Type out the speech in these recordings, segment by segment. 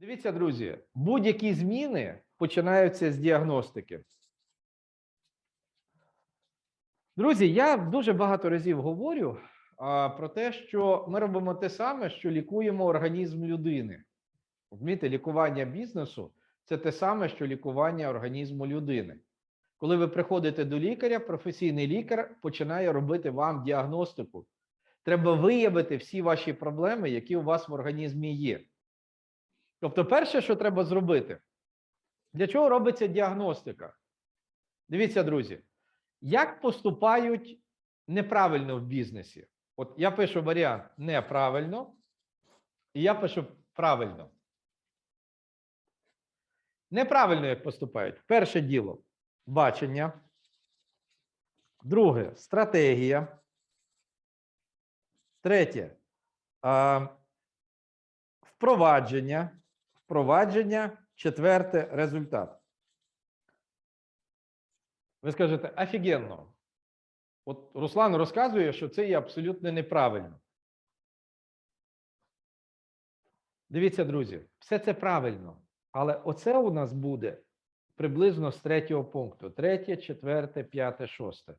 Дивіться, друзі, будь-які зміни починаються з діагностики. Друзі, я дуже багато разів говорю а, про те, що ми робимо те саме, що лікуємо організм людини. Розумієте, лікування бізнесу це те саме, що лікування організму людини. Коли ви приходите до лікаря, професійний лікар починає робити вам діагностику. Треба виявити всі ваші проблеми, які у вас в організмі є. Тобто, перше, що треба зробити, для чого робиться діагностика? Дивіться, друзі, як поступають неправильно в бізнесі? От я пишу варіант неправильно, і я пишу правильно. Неправильно як поступають. Перше діло бачення. Друге стратегія. Третє впровадження. Впровадження. Четверте результат. Ви скажете, офігенно. От Руслан розказує, що це є абсолютно неправильно. Дивіться, друзі, все це правильно. Але оце у нас буде приблизно з третього пункту: третє, четверте, п'яте, шосте.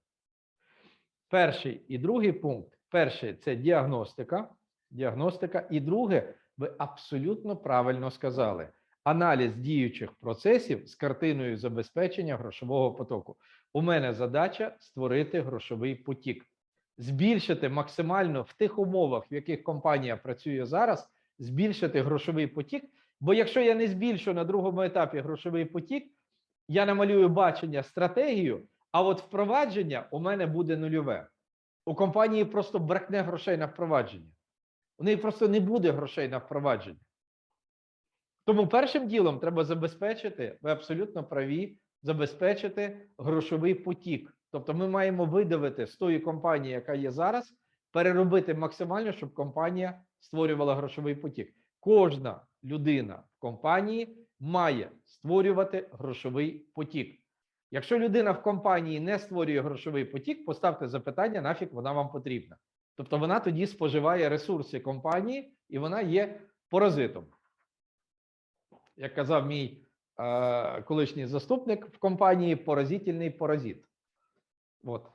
Перший і другий пункт. Перший це діагностика. Діагностика. І друге, ви абсолютно правильно сказали. Аналіз діючих процесів з картиною забезпечення грошового потоку. У мене задача створити грошовий потік, збільшити максимально в тих умовах, в яких компанія працює зараз, збільшити грошовий потік. Бо якщо я не збільшу на другому етапі грошовий потік, я намалюю бачення, стратегію, а от впровадження у мене буде нульове. У компанії просто бракне грошей на впровадження. У неї просто не буде грошей на впровадження. Тому першим ділом треба забезпечити, ви абсолютно праві, забезпечити грошовий потік. Тобто ми маємо видавити з тої компанії, яка є зараз, переробити максимально, щоб компанія створювала грошовий потік. Кожна людина в компанії має створювати грошовий потік. Якщо людина в компанії не створює грошовий потік, поставте запитання, нафіг вона вам потрібна. Тобто вона тоді споживає ресурси компанії і вона є паразитом. Як казав мій е, колишній заступник в компанії поразительний паразит. От.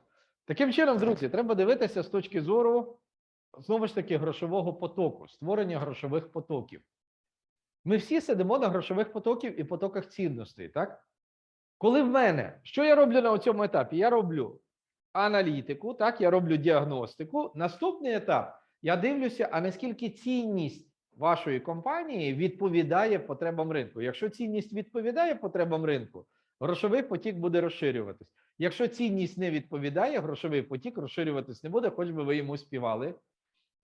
Таким чином, друзі, треба дивитися з точки зору знову ж таки грошового потоку, створення грошових потоків. Ми всі сидимо на грошових потоків і потоках цінностей, так? Коли в мене, що я роблю на цьому етапі? Я роблю аналітику, так, я роблю діагностику. Наступний етап я дивлюся, а наскільки цінність вашої компанії відповідає потребам ринку. Якщо цінність відповідає потребам ринку, грошовий потік буде розширюватись. Якщо цінність не відповідає, грошовий потік розширюватись не буде, хоч би ви йому співали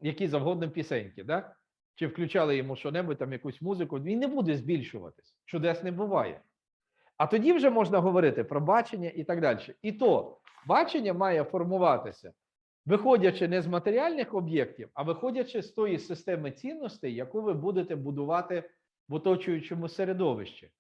які завгодно пісеньки, да? чи включали йому що-небудь, там якусь музику, він не буде збільшуватись. Чудес не буває. А тоді вже можна говорити про бачення і так далі. І то бачення має формуватися, виходячи не з матеріальних об'єктів, а виходячи з тої системи цінностей, яку ви будете будувати в оточуючому середовищі.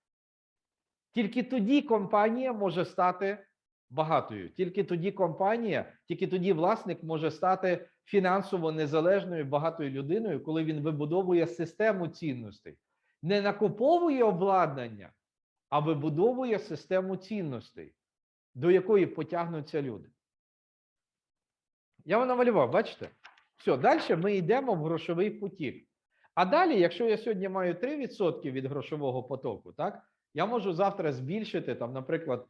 Тільки тоді компанія може стати багатою. Тільки тоді компанія, тільки тоді власник може стати фінансово незалежною багатою людиною, коли він вибудовує систему цінностей, не накуповує обладнання, а вибудовує систему цінностей, до якої потягнуться люди. Я вам намалював, бачите? Все, далі ми йдемо в грошовий потік. А далі, якщо я сьогодні маю 3% від грошового потоку, так, я можу завтра збільшити, там, наприклад,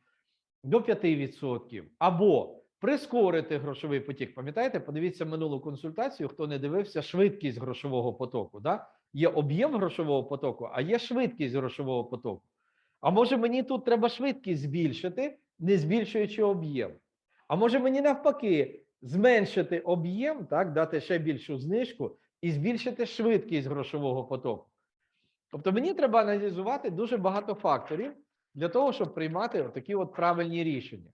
до 5% або прискорити грошовий потік. Пам'ятаєте, подивіться минулу консультацію, хто не дивився швидкість грошового потоку. Да? Є об'єм грошового потоку, а є швидкість грошового потоку. А може мені тут треба швидкість збільшити, не збільшуючи об'єм. А може мені навпаки зменшити об'єм, так, дати ще більшу знижку і збільшити швидкість грошового потоку. Тобто мені треба аналізувати дуже багато факторів для того, щоб приймати такі от правильні рішення.